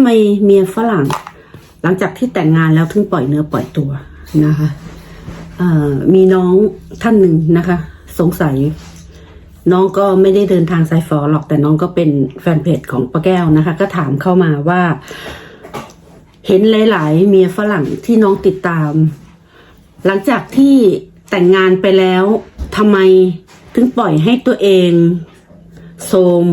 ำไมเมียฝรั่ง หลังจากที่แต่งงานแล้วถึงปล่อยเนื้อปล่อยตัวนะคะมีน้องท่านหนึ่งนะคะ สงสัย น้องก็ไม่ได้เดินทางสายฟอหรอกแต่น้องก็เป็นแฟนเพจของป้าแก้วนะคะ ก็ถามเข้ามาว่า เห็นหลาย ๆ เมียฝรั่งที่น้องติดตาม หลังจากที่แต่งงานไปแล้วทำไมถึงปล่อยให้ตัวเองโทม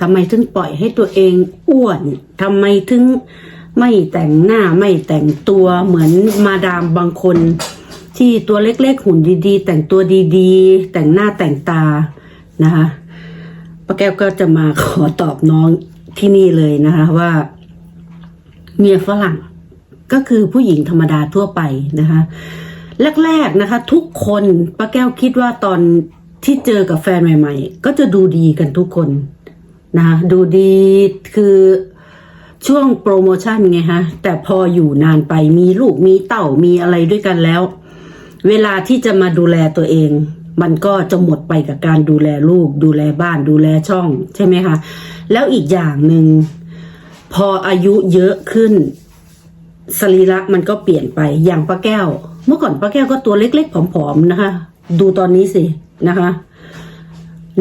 ทำไมถึงปล่อยให้ตัวเองอ้วนทำไมถึงไม่แต่งหน้าไม่แต่งตัวเหมือนมาดามบางคน ที่ตัวเล็กๆหุ่นดีๆ แต่งตัวดีๆ แต่งหน้าแต่งตานะคะป้าแก้วก็จะมาขอตอบน้องที่นี่เลยนะคะว่า เมียฝรั่งก็คือผู้หญิงธรรมดาทั่วไปนะคะแรกๆนะคะ ทุกคนป้าแก้วคิดว่าตอนที่เจอกับแฟนใหม่ ๆ ก็จะดูดีกันทุกคน นะดูดีคือช่วงโปรโมชั่นไงฮะ แต่พออยู่นานไปมีลูกมีเต่ามีอะไรด้วยกันแล้ว เวลาที่จะมาดูแลตัวเอง มันก็จะหมดไปกับการดูแลลูก ดูแลบ้านดูแลช่องใช่ไหมคะ แล้วอีกอย่างหนึ่งพออายุเยอะขึ้นสรีระมันก็เปลี่ยนไปอย่างป้าแก้ว เมื่อก่อนป้าแก้วก็ตัวเล็กๆผอมๆนะคะ ดูตอนนี้สินะคะ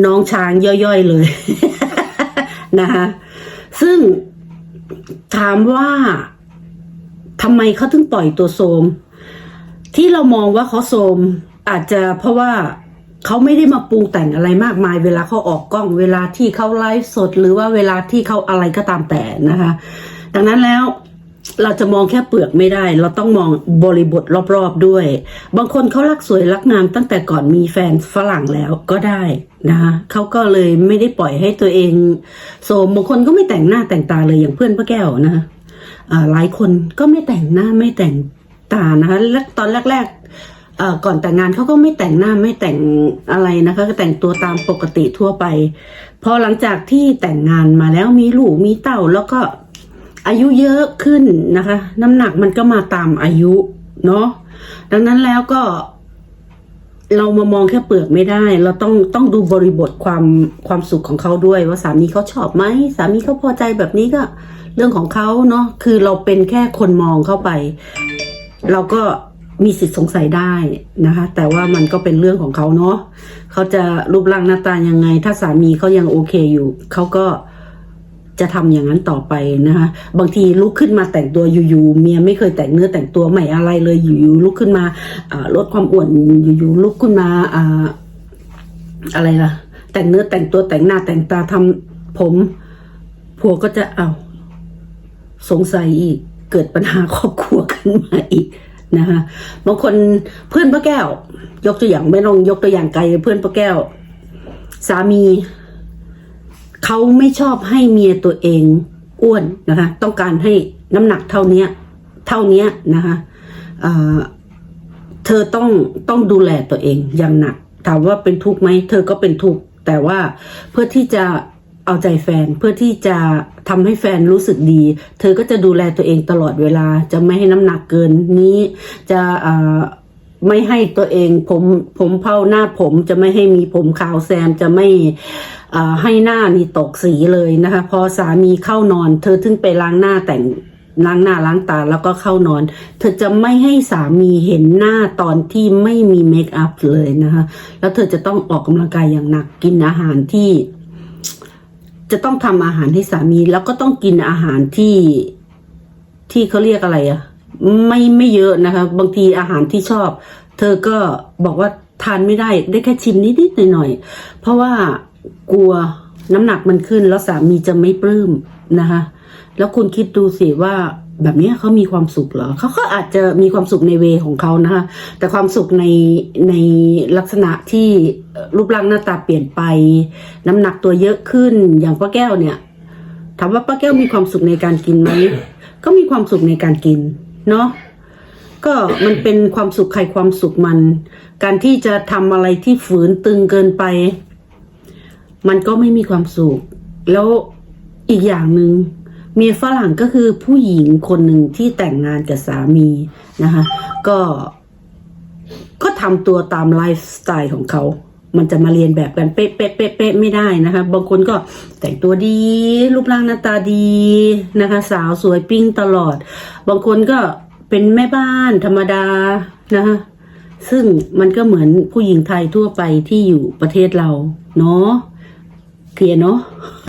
น้องช้างย่อยๆเลย นะคะซึ่งถามว่าทำไมเขาถึงปล่อยตัวโทรมที่เรามองว่าเขาโทรมอาจจะเพราะว่าเขาไม่ได้มาปรุงแต่งอะไรมากมาย เวลาเขาออกกล้อง เวลาที่เขาไลฟ์สด หรือว่าเวลาที่เขาอะไรก็ตามแต่นะคะ ดังนั้นแล้วเราจะมองแค่เปลือกไม่ได้ เราต้องมองบริบทรอบๆด้วย บางคนเขารักสวยรักงามตั้งแต่ก่อนมีแฟนฝรั่งแล้วก็ได้ นะคะเขาก็เลยไม่ได้ปล่อยให้ตัวเองโสมบางคนก็ไม่แต่งหน้าแต่งตาเลยอย่างเพื่อนป้าแก้วนะคะอ่าหลายคนก็ไม่แต่งหน้าไม่แต่งตานะคะและตอนแรกๆก่อนแต่งงานเขาก็ไม่แต่งหน้าไม่แต่งอะไรนะคะก็แต่งตัวตามปกติทั่วไปพอหลังจากที่แต่งงานมาแล้วมีลูกมีเต้าแล้วก็อายุเยอะขึ้นนะคะ น้ำหนักมันก็มาตามอายุเนาะดังนั้นแล้วก็ เรามามองแค่เปลือกไม่ได้ เราต้องต้องดูบริบทความความสุขของเขาด้วย ว่าสามีเขาชอบไหมสามีเขาพอใจแบบนี้ก็ เรื่องของเขาเนาะคือเราเป็นแค่คนมองเข้าไป เราก็มีสิทธิ์สงสัยได้นะคะ แต่ว่ามันก็เป็นเรื่องของเขาเนาะเขาจะรูปร่างหน้าตายังไง ถ้าสามีเขายังโอเคอยู่เขาก็ จะทำอย่างนั้นต่อไปนะคะ บางทีลุกขึ้นมาแต่งตัวอยู่ๆเมียไม่เคยแต่งเนื้อแต่งตัวใหม่อะไรเลยอยู่ๆลุกขึ้นมาลดความอ้วนอยู่ๆลุกขึ้นมาออะไรล่ะ แต่งเนื้อแต่งตัวแต่งหน้าแต่งตาทำผมผัวก็จะเอาสงสัยอีก เกิดปัญหาครอบครัวขึ้นมาอีกนะคะบางคนเพื่อนป้าแก้ว ยกตัวอย่างไม่ต้องยกตัวอย่างไกลเพื่อนป้าแก้ว สามี เขาไม่ชอบให้เมียตัวเองอ้วนนะคะ ต้องการให้น้ำหนักเท่านี้เท่านี้นะคะเเธอต้องต้องดูแลตัวเองอย่างหนัก ถามว่าเป็นทุกข์ไหมเธอก็เป็นทุกข์แต่ว่าเพื่อที่จะเอาใจแฟนเพื่อที่จะทำให้แฟนรู้สึกดี เธอก็จะดูแลตัวเองตลอดเวลา จะไม่ให้น้ำหนักเกินนี้จะ ไม่ให้ตัวเองผมผมเผาหน้าผมจะไม่ให้มีผมขาวแซมจะไม่ให้หน้านี่ตกสีเลยนะคะ พอสามีเข้านอน เธอถึงไปล้างหน้าแต่งล้างหน้าล้างตาแล้วก็เข้านอน เธอจะไม่ให้สามีเห็นหน้าตอนที่ไม่มีเมคอัพเลยนะคะ แล้วเธอจะต้องออกกำลังกายอย่างหนักกินอาหารที่ จะต้องทำอาหารให้สามี แล้วก็ต้องกินอาหารที่ที่เขาเรียกอะไรอะ ไม่ไม่เยอะนะคะ บางทีอาหารที่ชอบ เธอก็บอกว่าทานไม่ได้ได้แค่ชิมนิดๆหน่อยๆเพราะว่ากลัวน้ำหนักมันขึ้นแล้วสามีจะไม่ปลื้มนะคะ แล้วคุณคิดดูสิว่าแบบนี้เขามีความสุขเหรอเขาก็อาจจะมีความสุขในเวของเขานะคะ แต่ความสุขในในลักษณะที่รูปร่างหน้าตาเปลี่ยนไป น้ำหนักตัวเยอะขึ้นอย่างป้าแก้วเนี่ย ถามว่าป้าแก้วมีความสุขในการกินไหมก็มีความสุขในการกิน เนาะก็มันเป็นความสุขใครความสุขมัน การที่จะทำอะไรที่ฝืนตึงเกินไป มันก็ไม่มีความสุข แล้วอีกอย่างหนึ่งเมียฝรั่งก็คือผู้หญิงคนหนึ่งที่แต่งงานกับสามีนะคะ ก็ก็ทำตัวตามไลฟ์สไตล์ของเขา มันจะมาเรียนแบบกันเป๊ะเป๊ะเป๊ะเป๊ะไม่ได้นะคะ บางคนก็แต่งตัวดี รูปร่างหน้าตาดีนะคะ สาวสวยปิ้งตลอด บางคนก็เป็นแม่บ้านธรรมดานะคะซึ่งมันก็เหมือนผู้หญิงไทยทั่วไปที่อยู่ประเทศเรา เนาะเคลียร์เนาะ